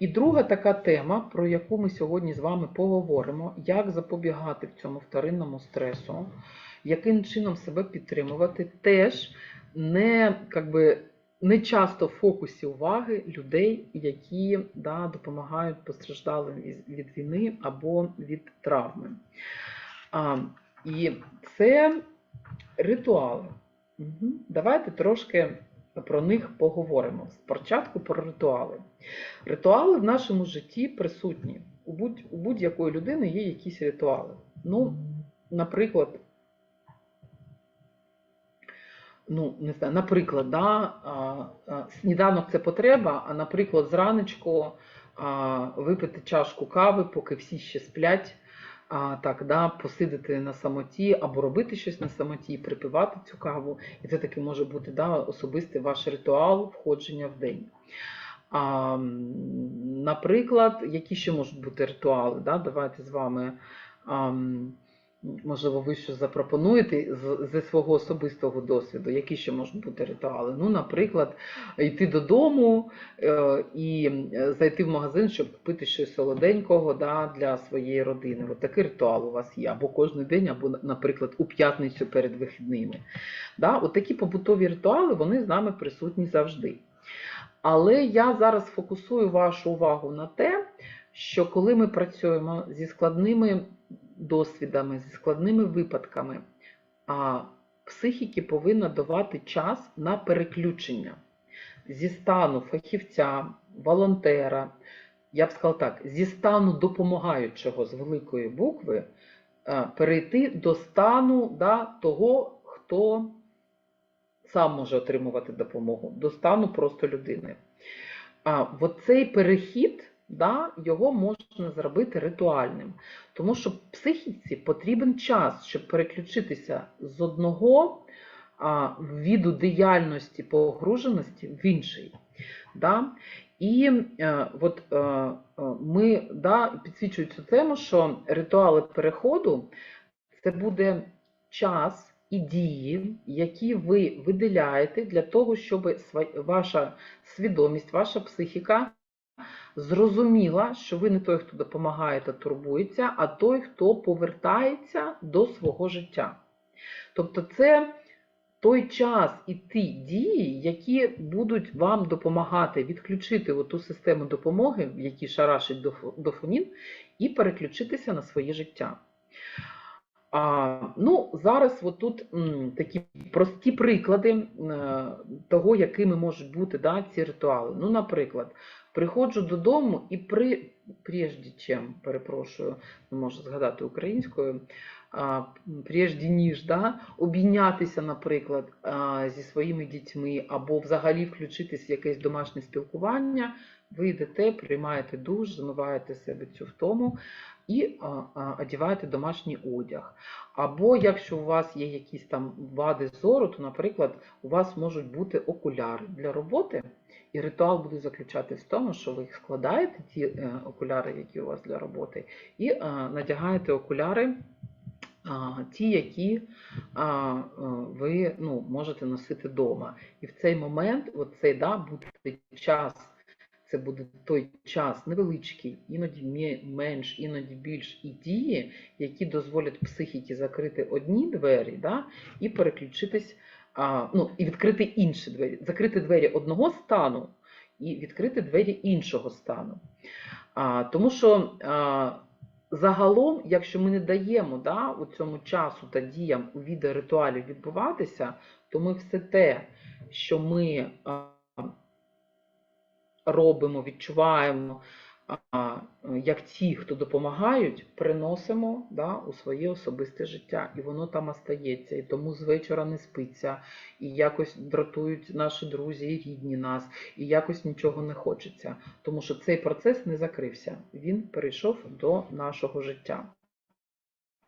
І друга така тема, про яку ми сьогодні з вами поговоримо, як запобігати в цьому вторинному стресу, яким чином себе підтримувати, теж не, би, не часто в фокусі уваги людей, які да, допомагають постраждалим від війни або від травми. А, і це ритуали. Угу. Давайте трошки про них поговоримо. Спочатку про ритуали. Ритуали в нашому житті присутні. У, будь, у будь-якої людини є якісь ритуали. Ну, наприклад, ну, не знаю, наприклад, да, а, а, сніданок це потреба, а наприклад, зранечку а, випити чашку кави, поки всі ще сплять, так, да, посидити на самоті або робити щось на самоті, припивати цю каву. І це таки може бути да, особистий ваш ритуал входження в день. А, наприклад, які ще можуть бути ритуали? Да? Давайте з вами, а, можливо, ви щось запропонуєте зі свого особистого досвіду. Які ще можуть бути ритуали? Ну, наприклад, йти додому е, і е, зайти в магазин, щоб купити щось солоденького да, для своєї родини. От такий ритуал у вас є. Або кожен день, або, наприклад, у п'ятницю перед вихідними. Да? От такі побутові ритуали вони з нами присутні завжди. Але я зараз фокусую вашу увагу на те, що коли ми працюємо зі складними досвідами, зі складними випадками, а психіки повинна давати час на переключення зі стану фахівця, волонтера, я б сказала так, зі стану допомагаючого з великої букви, е, перейти до стану да, того, хто сам може отримувати допомогу, до стану просто людини. А цей перехід, да, його можна зробити ритуальним, тому що психіці потрібен час, щоб переключитися з одного а, віду діяльності погруженості в інший. Да? І е, от, е, е, ми да, підсвічують цю тему, що ритуали переходу це буде час і дії, які ви виділяєте для того, щоб ваша свідомість, ваша психіка зрозуміла, що ви не той, хто допомагає та турбується, а той, хто повертається до свого життя. Тобто, це той час і ті дії, які будуть вам допомагати відключити ту систему допомоги, в якій шарашить доф- дофамін, і переключитися на своє життя. А, ну, зараз от тут м, такі прості приклади е, того, якими можуть бути да, ці ритуали. Ну, наприклад, приходжу додому і при, прежде чим, перепрошую, не можу згадати українською, а, прежде ніж да, обійнятися, наприклад, а, зі своїми дітьми або взагалі включитись в якесь домашнє спілкування, ви йдете, приймаєте душ, змиваєте себе цю втому і одягаєте домашній одяг. Або якщо у вас є якісь там вади зору, то, наприклад, у вас можуть бути окуляри для роботи. І ритуал буде заключатись в тому, що ви їх складаєте, ті е, окуляри, які у вас для роботи, і е, надягаєте окуляри, ті, які е, ви ну, можете носити вдома. І в цей момент, от цей да, буде час, це буде той час невеличкий, іноді менш, іноді більш, і дії, які дозволять психіці закрити одні двері да, і переключитись, а, ну, і відкрити інші двері, закрити двері одного стану і відкрити двері іншого стану. А, тому що а, загалом, якщо ми не даємо да, у цьому часу та діям у відео ритуалів відбуватися, то ми все те, що ми робимо, відчуваємо, як ті, хто допомагають, приносимо да, у своє особисте життя, і воно там остається. І тому з вечора не спиться, і якось дратують наші друзі і рідні нас, і якось нічого не хочеться. Тому що цей процес не закрився, він перейшов до нашого життя.